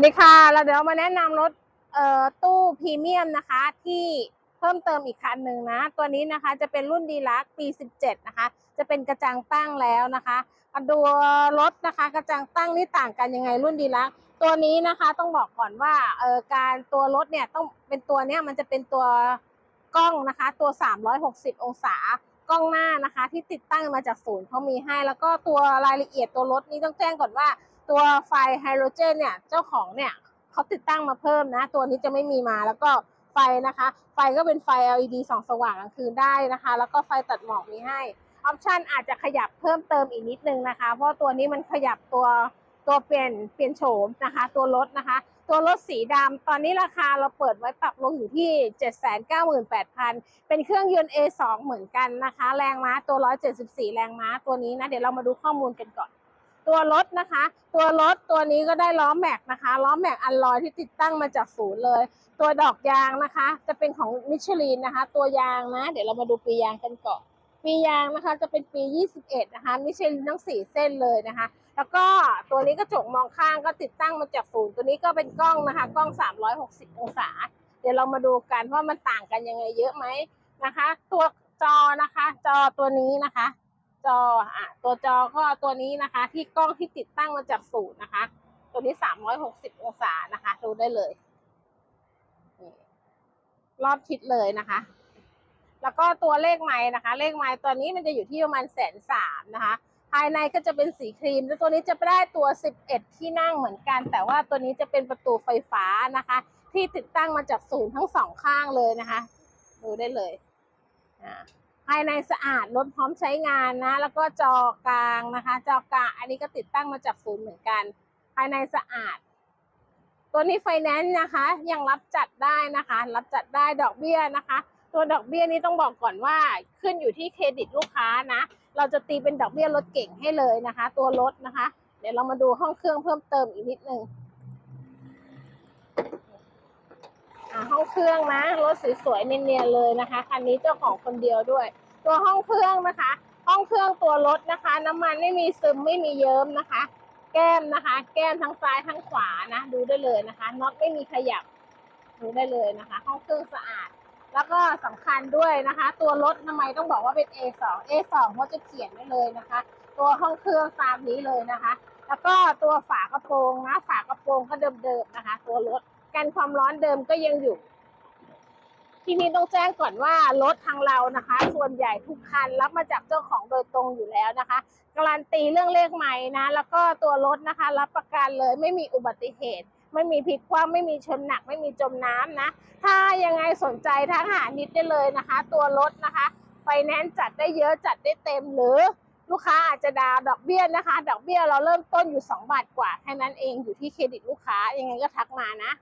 สวัสดีค่ะเราเดี๋ยวมาแนะนำรถเอ่อตู้พรีเมียมนะคะ ที่เพิ่มเติมอีกคันหนึ่งนะ ตัวนี้นะคะจะเป็นรุ่นดีลักปี 17 นะคะ จะเป็นกระจังตั้งแล้วนะคะดูรถนะคะ กระจังตั้งนี่ต่างกันยังไงรุ่นดีลักตัวนี้นะคะต้องบอกก่อนว่าเอ่อการตัวรถเนี่ยต้องเป็นตัวเนี้ยมันจะเป็นตัวกล้องนะคะ ตัว 360 องศากล้องหน้านะคะ ที่ติดตั้งมาจากศูนย์เขามีให้ แล้วก็ตัวรายละเอียดตัวรถนี้ต้องแจ้งก่อนว่า ตัวไฟไฮโดรเจนเนี่ยเจ้าของเนี่ยเขาติดตั้งมาเพิ่มนะ ตัวนี้จะไม่มีมาแล้วก็ไฟนะคะ ไฟก็เป็นไฟ LED ส่องสว่างกลางคืนได้นะคะ แล้วก็ไฟตัดหมอกมีให้ออปชันอาจจะขยับเพิ่มเติมอีกนิดนึงนะคะ เพราะตัวนี้มันขยับตัวตัวเปลี่ยนเปลี่ยนโฉมนะคะ ตัวรถนะคะ ตัวรถสีดำตอนนี้ราคาเราเปิดไว้ปรับลงอยู่ที่ 798,000 เป็นเครื่องยนต์ A2 เหมือนกันนะคะ แรงม้าตัว 174 แรงม้าตัวนี้นะ เดี๋ยวเรามาดูข้อมูลกันก่อน ตัวรถนะคะ ตัวรถตัวนี้ก็ได้ล้อแม็กนะคะล้อแม็กอันลอยที่ติดตั้งมาจากศูนย์เลย ตัวดอกยางนะคะ จะเป็นของมิชลินนะคะ ตัวยางนะ เดี๋ยวเรามาดูปียางกันก่อนปียางนะคะจะเป็นปี 21 นะคะมิชลินทั้ง 4 เส้นเลยนะคะ แล้วก็ตัวนี้กระจกมองข้างก็ติดตั้งมาจากศูนย์ตัวนี้ก็เป็นกล้องนะคะ กล้อง 360 องศา เดี๋ยวเรามาดูกันว่ามันต่างกันยังไงเยอะไหมนะคะ ตัวจอนะคะ จอตัวนี้นะคะ จออะตัวจอก็ตัวนี้นะคะ ที่กล้องที่ติดตั้งมาจากศูนย์นะคะ ตัวนี้360อยหกสิบองศานะคะ ดูได้เลยรอบทิศเลยนะคะ แล้วก็ตัวเลขไม้นะคะ เลขไม้ตัวนี้มันจะอยู่ที่ประมาณแสนสามนะคะ ภายในก็จะเป็นสีครีม แล้วตัวนี้จะได้ตัว 11 ที่นั่งเหมือนกัน แต่ว่าตัวนี้จะเป็นประตูไฟฟ้านะคะ ที่ติดตั้งมาจากศูนย์ทั้งสองข้างเลยนะคะ ดูได้เลยอ่า ภายในสะอาดรถพร้อมใช้งานนะ แล้วก็จอกลางนะคะ จอกลางอันนี้ก็ติดตั้งมาจากศูนย์เหมือนกัน ภายในสะอาด ตัวนี้ไฟแนนซ์นะคะ ยังรับจัดได้นะคะ รับจัดได้ดอกเบี้ยนะคะ ตัวดอกเบี้ยนี้ต้องบอกก่อนว่าขึ้นอยู่ที่เครดิตลูกค้านะ เราจะตีเป็นดอกเบี้ยรถเก่งให้เลยนะคะ ตัวรถนะคะ เดี๋ยวเรามาดูห้องเครื่องเพิ่มเติมอีกนิดนึง องเครื่องนะรถสวยๆเนียนๆเลยนะคะคันนี้เจ้าของคนเดียวด้วย ตัวห้องเครื่องนะคะ ห้องเครื่องตัวรถนะคะ น้ำมันไม่มีซึมไม่มีเยิ้มนะคะ แก้มนะคะ แก้มทั้งซ้ายทั้งขวานะ ดูได้เลยนะคะน็อตไม่มีขยับดูได้เลยนะคะ ห้องเครื่องสะอาด แล้วก็สำคัญด้วยนะคะ ตัวรถทำไมต้องบอกว่าเป็น A2 A2 เพราจะเขียนไว้เลยนะคะ ตัวห้องเครื่องตามนี้เลยนะคะ แล้วก็ตัวฝากระโปรงนะฝากระโปรงก็เดิมๆนะคะ ตัวรถ กันความร้อนเดิมก็ยังอยู่ ที่นี่ต้องแจ้งก่อนว่ารถทางเรานะคะ ส่วนใหญ่ทุกคันรับมาจากเจ้าของโดยตรงอยู่แล้วนะคะ การันตีเรื่องเลขใหม่นะ แล้วก็ตัวรถนะคะ รับประกันเลยไม่มีอุบัติเหตุ ไม่มีพลิกคว่ำไม่มีชนหนัก ไม่มีจมน้ำนะ ถ้ายังไงสนใจทักหานิดได้เลยนะคะ ตัวรถนะคะไฟแนนซ์จัดได้เยอะจัดได้เต็มหรือลูกค้าอาจจะดาวดอกเบี้ยนะคะ ดอกเบี้ยเราเริ่มต้นอยู่ 2 บาทกว่าแค่นั้นเองอยู่ที่เครดิตลูกค้ายังไงก็ทักมานะ